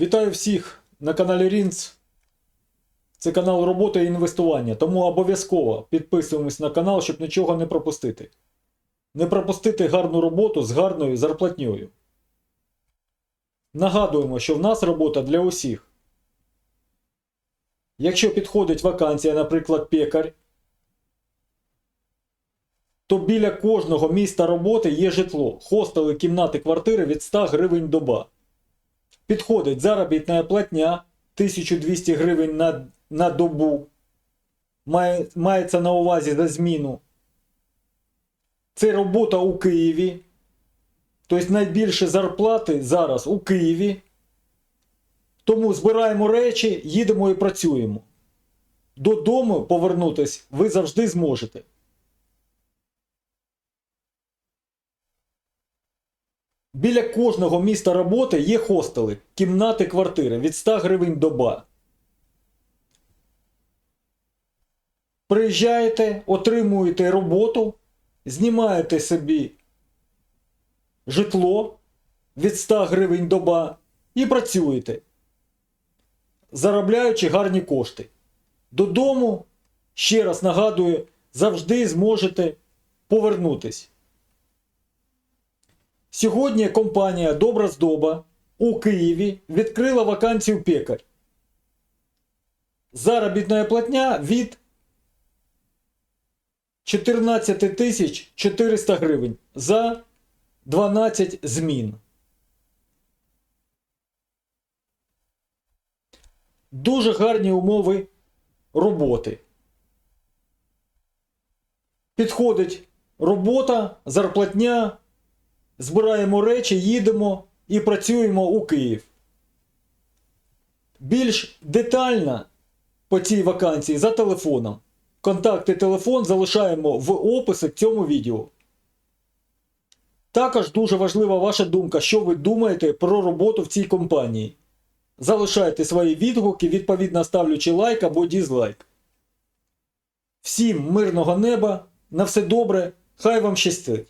Вітаю всіх на каналі Рінц. Це канал роботи і інвестування, тому обов'язково підписуємось на канал, щоб нічого не пропустити. Не пропустити гарну роботу з гарною зарплатньою. Нагадуємо, що в нас робота для усіх. Якщо підходить вакансія, наприклад, пекар, то біля кожного міста роботи є житло, хостели, кімнати, квартири від 100 гривень доба. Підходить заробітна платня 1200 гривень на, на добу. Має, мається на увазі за зміну. Це робота у Києві. Тобто найбільше зарплати зараз у Києві. Тому збираємо речі, їдемо і працюємо. Додому повернутися ви завжди зможете. Біля кожного міста роботи є хостели, кімнати, квартири від 100 гривень доба. Приїжджаєте, отримуєте роботу, знімаєте собі житло від 100 гривень доба і працюєте, заробляючи гарні кошти. Додому, ще раз нагадую, завжди зможете повернутись. Сьогодні компанія Добра здоба у Києві відкрила вакансію пекар. Заробітна платня від 14 тисяч 400 гривень за 12 змін. Дуже гарні умови роботи. Підходить робота, зарплатня збираємо речі, їдемо і працюємо у Київ. Більш детально по цій вакансії за телефоном. Контакти телефон залишаємо в описі к цьому відео. Також дуже важлива ваша думка, що ви думаєте про роботу в цій компанії. Залишайте свої відгуки, відповідно ставлячи лайк або дізлайк. Всім мирного неба, на все добре, хай вам щастить!